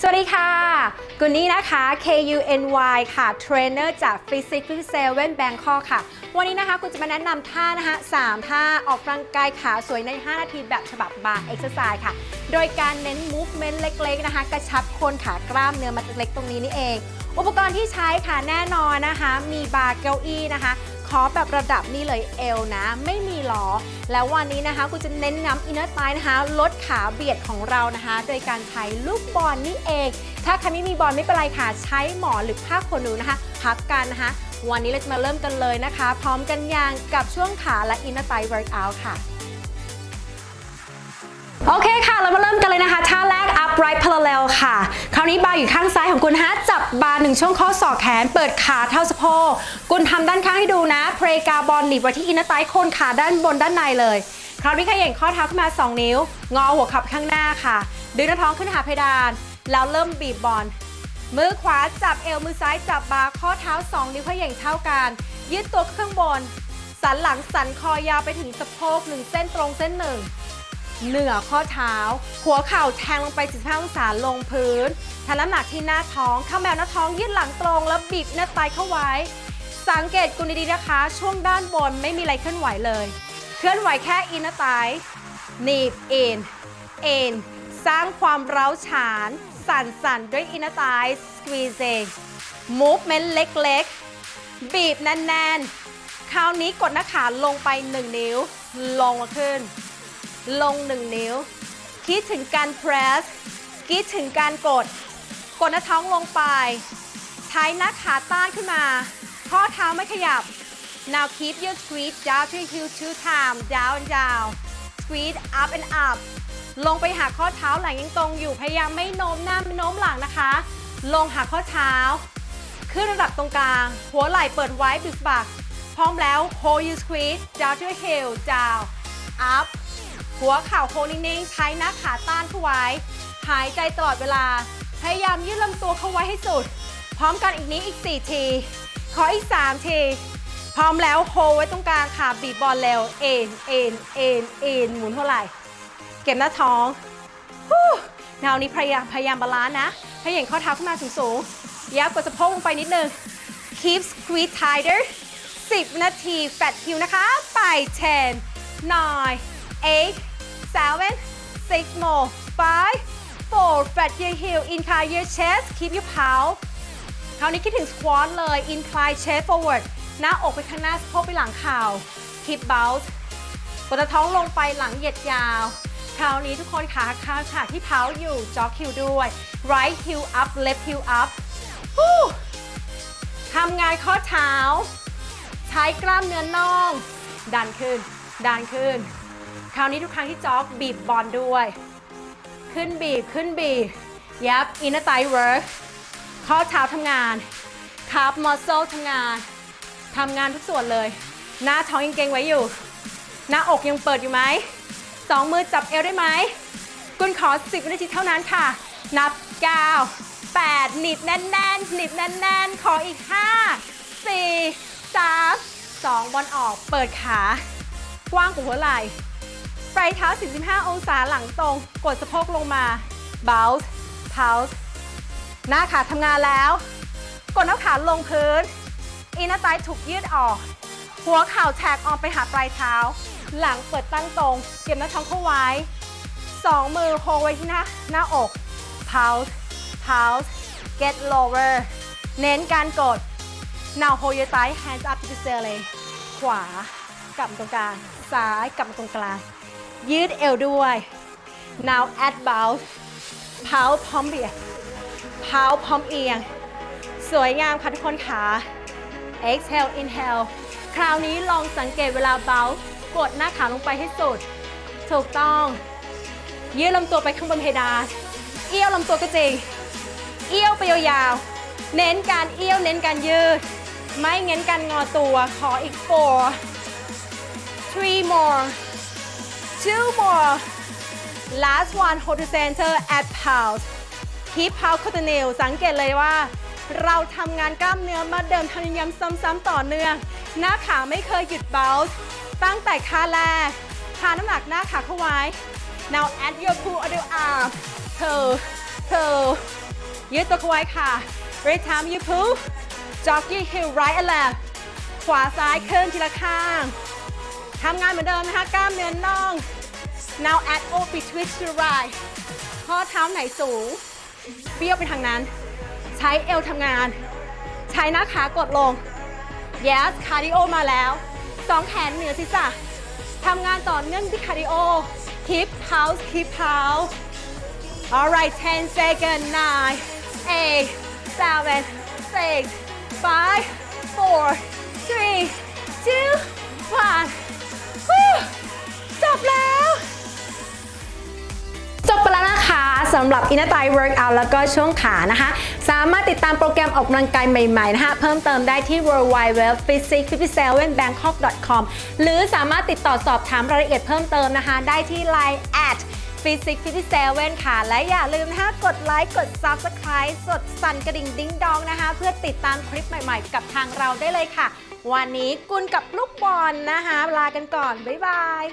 สวัสดีค่ะกุนนี้นะคะ KUNY ค่ะ เทรนเนอร์จาก Physics Seven Bangkok ค่ะ วันนี้นะคะคุณจะมาแนะนำท่านะคะ3ท่าออกกำลังกายขาสวยใน 5 นาทีแบบฉบับบาร์เอ็กซ์ไซส์ค่ะ โดยการเน้น movement เล็กๆนะคะ กระชับโคนขากล้ามเนื้อมัดเล็กตรงนี้นี่เอง อุปกรณ์ที่ใช้ค่ะแน่นอนนะคะ มีบาร์เก้าอี้นะคะ ขอแบบระดับนี้เลยเอวนะ ไม่มีล้อ แล้ววันนี้นะคะกูจะเน้นย้ำอินเนอร์ไตนะคะ ลดขาเบียดของเรานะคะ โดยการใช้ลูกบอลนี่เอง ถ้าใครไม่มีบอลไม่เป็นไรค่ะ ใช้หมอนหรือผ้าขนหนูนะคะ พับกันนะคะ วันนี้เราจะมาเริ่มกันเลยนะคะ พร้อมกันอย่างกับช่วงขาและอินเนอร์ไตเวิร์กอัลค่ะ โอเคค่ะ เรามาเริ่มกันเลยนะคะท่าแรก upright parallel ค่ะ คราวนี้บาร์อยู่ข้างซ้ายของคุณฮะ จับบาร์หนึ่งช่วงข้อศอกแขน เปิดขาเท่าสะโพกคุณทำด้านข้างให้ดูนะ เพรกาบอลหนีบไว้ที่อินเนอร์ไตโคนขาด้านบนด้านในเลย คราวนี้ขย่งข้อเท้าขึ้นมา 2 นิ้ว งอหัวเขับข้างหน้าค่ะ ดึงหน้าท้องขึ้นหาเพดาน แล้วเริ่มบีบบอล มือขวาจับเอว มือซ้ายจับบาร์ข้อเท้า 2 นิ้วขย่งเท่ากัน ยืดตัวข้างบน สันหลังสันคอยาวไปถึงสะโพกหนึ่งเส้นตรงเส้นหนึ่ง เหนือข้อเท้า หัวเข่าแทงลงไป15องศาลงพื้นทำน้ำหนักที่หน้าท้องข้าแมวหน้าท้องยืดหลังตรงแล้วบีบหน้าไตเข้าไว้ สังเกตกุลดีๆนะคะ ช่วงด้านบนไม่มีอะไรเคลื่อนไหวเลย เคลื่อนไหวแค่อินหน้าไตหนีบเอ็นเอ็นสร้างความเร้าฉาน สั่นๆด้วยอินหน้าไต squeezing movement เล็กๆ บีบแน่นๆ คราวนี้กดหน้าขาลงไป 1 นิ้ว ลงมาขึ้น ลง 1 นิ้ว คิดถึงการ press คิดถึงการกด กดหน้าท้องลงไปใช้หน้าขาต้านขึ้นมา ข้อเท้าไม่ขยับ now keep your squeeze down to heel two times down and down squeeze up and up ลงไปหาข้อเท้าหลังยังตรงอยู่ พยายามไม่โน้มหน้าไม่โน้มหลังนะคะ ลงหาข้อเท้า ขึ้นระดับตรงกลาง หัวไหล่เปิดไว้บิดบัก พร้อมแล้ว hold your squeeze down to heel down up หัวเข่าโค้งนิ่งๆ ใช้หน้าขาต้านเข้าไว้ หายใจตลอดเวลา พยายามยืดลำตัวเข้าไว้ให้สุด พร้อมกันอีกนี้อีก 4 ที ขออีก 3 ที พร้อมแล้วโฮไว้ตรงกลางค่ะบีบบอลเร็ว เอ็น เอ็น เอ็น เอ็น หมุนเท่าไหร่ เก็บหน้าท้องฮู้แนวนี้พยายามพยายามบาลานซ์นะให้เหย่งข้อเท้าขึ้นมาสูงๆยับกดสะโพกลงไปนิดนึง keep squeeze tighter 10 นาที แฟตคิวนะคะ ไป 10 9 8 7 6 more 5 4 fat your heel incline your chest keep your power คราวนี้คิดถึง squat เลย incline chest forward หน้าอกไปข้างหน้าสะโพกไปหลังเข่า keep bounce กดท้องลงไปหลังเหยียดยาว คราวนี้ทุกคนขาข้างขาที่เท้าอยู่ jog heel ด้วย right heel up left heel up ทำงานข้อเท้า ใช้กล้ามเนื้อน่อง ดันขึ้น ดันขึ้น คราวนี้ทุกครั้งที่จ็อกบีบบอลด้วย ขึ้นบีบขึ้นบีบยับอินเนอร์ไตเวิร์กข้อเท้าทำงานคาร์บมอสเซลทำงานทำงานทุกส่วนเลย หน้าท้องยังเกรงไว้อยู่ หน้าอกยังเปิดอยู่ไหมสองมือจับเอวได้ไหมกุณขอ 10 วินาทีเท่านั้นค่ะ นับ 9 8 หนีบแน่นๆหนีบแน่นๆ ขออีก 5 4 3 2บอลออก เปิดขากว้างกว่าหัวไหล่ ปลายเท้า 45 องศาหลังตรง กดสะโพกลงมา bounce pulse หน้าขาทำงานแล้ว กดหน้าขาลงพื้น อินเนอร์ไตถูกยืดออก หัวเข่าแทกออกไปหาปลายเท้า หลังเปิดตั้งตรง เก็บหน้าท้องเข้าไว้ สองมือโฮไว้ที่หน้าหน้าอก pulse pulse get lower เน้นการกด now hold your thigh hands up to the ceiling ขวากลับมาตรงกลาง ซ้ายกลับมาตรงกลาง ยืดเอวด้วย now add bounce เผาพร้อมเบียดเผาพร้อมเอียง สวยงามค่ะทุกคนค่ะ exhale inhale คราวนี้ลองสังเกตเวลาเบากดหน้าขาลงไปให้สุด ถูกต้อง ยืดลำตัวไปข้างบนเพดาน เอี้ยวลำตัวก็จริง เอี้ยวไปยาวๆ เน้นการเอี้ยวเน้นการยืด ไม่เน้นการงอตัว ขออีก four three more two more last one hold the center at pulse keep pulse continue สังเกตเลยว่า เราทำงานกล้ามเนื้อมาเดิมทำย้ำซ้ำๆต่อเนื่อง หน้าขาไม่เคยหยุด bounce ตั้งแต่ขาแรกพาน้ำหนักหน้าขาเข้าไว้ now add your pull other arm เธอเธอยืดตัวเข้าไว้ค่ะ right time you pull jogging heel right and left ขวาซ้ายขึ้นทีละข้าง ทำงานเหมือนเดิมนะคะ กล้ามเนื้อน่อง now add OP twist to right ข้อเท้าไหนสูง เบี้ยวไปทางนั้น ใช้เอวทำงาน ใช้หน้าขากดลง yes คาร์ดิโอมาแล้ว สองแขนเหนือศีรษะทำงานต่อเนื่องที่คาร์ดิโอ keep pulse keep pulse alright 10 seconds 9 8 7 6 5 4 3 2 1 สำหรับ Inner Thigh Workout แล้วก็ช่วงขานะคะ สามารถติดตามโปรแกรมออกกำลังกายใหม่ๆนะคะเพิ่มเติมได้ที่ w w w p h y s i c s 5 7 b a n g k o k c o m หรือสามารถติดต่อสอบถามรายละเอียดเพิ่มเติมนะคะ ได้ที่ Line at p h y s i c 57ค่ะ และอย่าลืมนะคะกดไลค์กด Subscribe สดสั่นกระดิ่งดิ้งดองนะคะ เพื่อติดตามคลิปใหม่ๆ กับทางเราได้เลยค่ะ วันนี้กุลกับลูกบอลนะคะ ลากันก่อน บ๊ายบาย